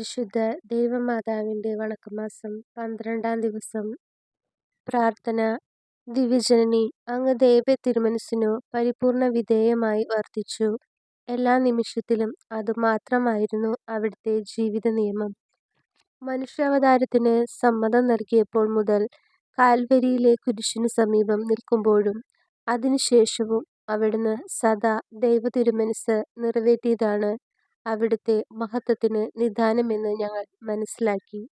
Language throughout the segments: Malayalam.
പരിശുദ്ധ ദൈവമാതാവിന്റെ വണക്കമാസം പന്ത്രണ്ടാം ദിവസം പ്രാർത്ഥന ദിവ്യജനനി അങ്ങ് ദൈവത്തിരുമനസ്സിനു പരിപൂർണ വിധേയമായി വർദ്ധിച്ചു എല്ലാ നിമിഷത്തിലും അതുമാത്രമായിരുന്നു അവിടുത്തെ ജീവിത നിയമം. മനുഷ്യാവതാരത്തിന് സമ്മതം നൽകിയപ്പോൾ മുതൽ കാൽവരിയിലെ കുരിശിനു സമീപം നിൽക്കുമ്പോഴും അതിനുശേഷവും അവിടുന്ന് സദാ ദൈവ തിരുമനസ് നിറവേറ്റിയതാണ്. അവിടുത്തെ മഹത്വത്തിന് നിദാനമെന്ന് ഞങ്ങൾ മനസ്സിലാക്കി.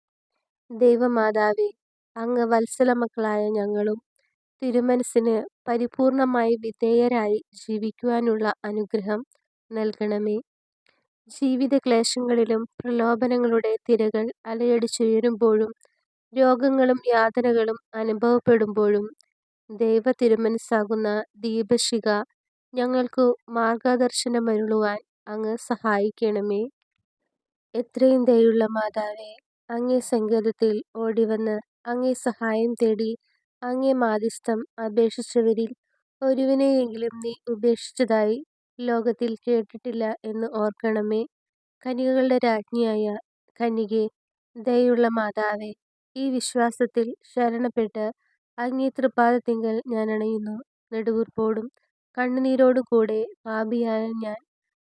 ദൈവമാതാവെ അങ്ങ് വത്സലമക്കളായ ഞങ്ങളും തിരുമനസ്സിന് പരിപൂർണമായി വിധേയരായി ജീവിക്കുവാനുള്ള അനുഗ്രഹം നൽകണമേ. ജീവിത ക്ലേശങ്ങളിലും പ്രലോഭനങ്ങളുടെ തിരകൾ അലയടിച്ചുയരുമ്പോഴും രോഗങ്ങളും യാതനകളും അനുഭവപ്പെടുമ്പോഴും ദൈവ തിരുമനസ്സാകുന്ന ദീപശിഖ ഞങ്ങൾക്കു മാർഗദർശനമരുളുവാൻ അങ്ങ് സഹായിക്കണമേ. എത്രയും ദയുള്ള മാതാവേ, അങ്ങേ സങ്കേതത്തിൽ ഓടിവന്ന് അങ്ങേ സഹായം തേടി അങ്ങേ മാധ്യസ്ഥം അപേക്ഷിച്ചവരിൽ ഒരുവിനെയെങ്കിലും നീ ഉപേക്ഷിച്ചതായി ലോകത്തിൽ കേട്ടിട്ടില്ല എന്ന് ഓർക്കണമേ. കനികകളുടെ രാജ്ഞിയായ കനികെ ദയുള്ള മാതാവേ, ഈ വിശ്വാസത്തിൽ ശരണപ്പെട്ട് അങ്ങേ തൃപ്പാദത്തിങ്കൽ ഞാൻ അണയുന്നു. നെടുകൂർപ്പോടും കണ്ണുനീരോടും കൂടെ പാപിയായ ഞാൻ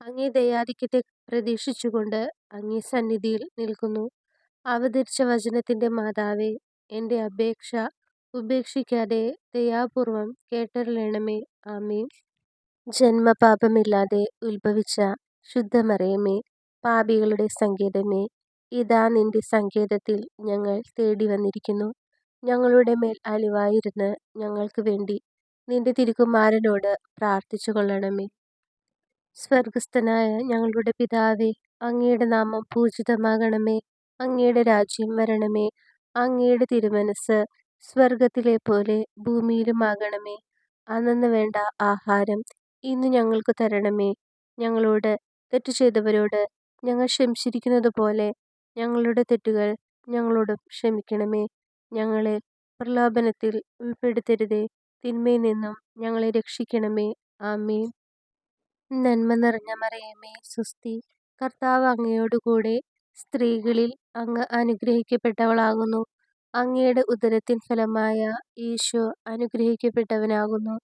അങ്ങേ ദയാധിക്യത്തെ പ്രതീക്ഷിച്ചുകൊണ്ട് അങ്ങേ സന്നിധിയിൽ നിൽക്കുന്നു. അവതരിച്ച വചനത്തിന്റെ മാതാവേ, എന്റെ അപേക്ഷ ഉപേക്ഷിക്കാതെ ദയാപൂർവം കേട്ടറിയണമേ ആമേൻ. ജന്മപാപമില്ലാതെ ഉത്ഭവിച്ച ശുദ്ധമറിയമേ, പാപികളുടെ സങ്കേതമേ, ഇതാ നിന്റെ സങ്കേതത്തിൽ ഞങ്ങൾ തേടി വന്നിരിക്കുന്നു ഞങ്ങളുടെ മേൽ അലിവായിരുന്ന് ഞങ്ങൾക്ക് വേണ്ടി നിന്റെ തിരുക്കുമാരനോട് പ്രാർത്ഥിച്ചുകൊള്ളണമേ. സ്വർഗസ്ഥനായ ഞങ്ങളുടെ പിതാവേ, അങ്ങയുടെ നാമം പൂജിതമാകണമേ. അങ്ങയുടെ രാജ്യം വരണമേ. അങ്ങയുടെ തിരുമനസ് തിരുമനസ്സ് സ്വർഗത്തിലെപ്പോലെ ഭൂമിയിലുമാകണമേ. അന്നന്ന് വേണ്ട ആഹാരം ഇന്ന് ഞങ്ങൾക്ക് തരണമേ. ഞങ്ങളോട് തെറ്റ് ചെയ്തവരോട് ഞങ്ങൾ ക്ഷമിച്ചിരിക്കുന്നത് പോലെ ഞങ്ങളുടെ തെറ്റുകൾ ഞങ്ങളോടും ക്ഷമിക്കണമേ. ഞങ്ങളെ പ്രലോഭനത്തിൽ ഉൾപ്പെടുത്തരുതേ. തിന്മയിൽ നിന്നും ഞങ്ങളെ രക്ഷിക്കണമേ. ആമേൻ. നന്മ നിറഞ്ഞ മറിയമേ, സ്വസ്തി. കർത്താവ് അങ്ങയോടുകൂടെ സ്ത്രീകളിൽ അങ്ങ് അനുഗ്രഹിക്കപ്പെട്ടവളാകുന്നു. അങ്ങയുടെ ഉദരത്തിൻ ഫലമായ ഈശോ അനുഗ്രഹിക്കപ്പെട്ടവനാകുന്നു.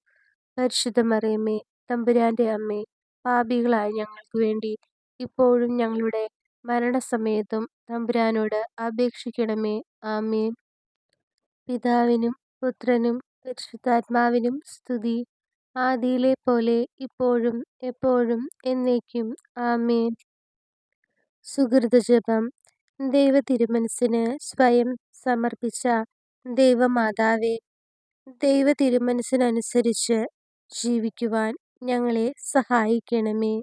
പരിശുദ്ധ മറിയമ്മേ തമ്പുരാന്റെ അമ്മേ, പാപികളായ ഞങ്ങൾക്ക് വേണ്ടി ഇപ്പോഴും ഞങ്ങളുടെ മരണസമയത്തും തമ്പുരാനോട് അപേക്ഷിക്കണമേ. ആമേൻ. പിതാവിനും പുത്രനും പരിശുദ്ധാത്മാവിനും സ്തുതി. ആദിയിലെപ്പോലെ ഇപ്പോഴും എപ്പോഴും എന്നേക്കും. ആമേൻ. സുഹൃതജപം ദൈവ തിരുമനസ്സിന് സ്വയം സമർപ്പിച്ച ദൈവമാതാവേ, ദൈവ തിരുമനസ്സിനനുസരിച്ച് ജീവിക്കുവാൻ ഞങ്ങളെ സഹായിക്കണമേ.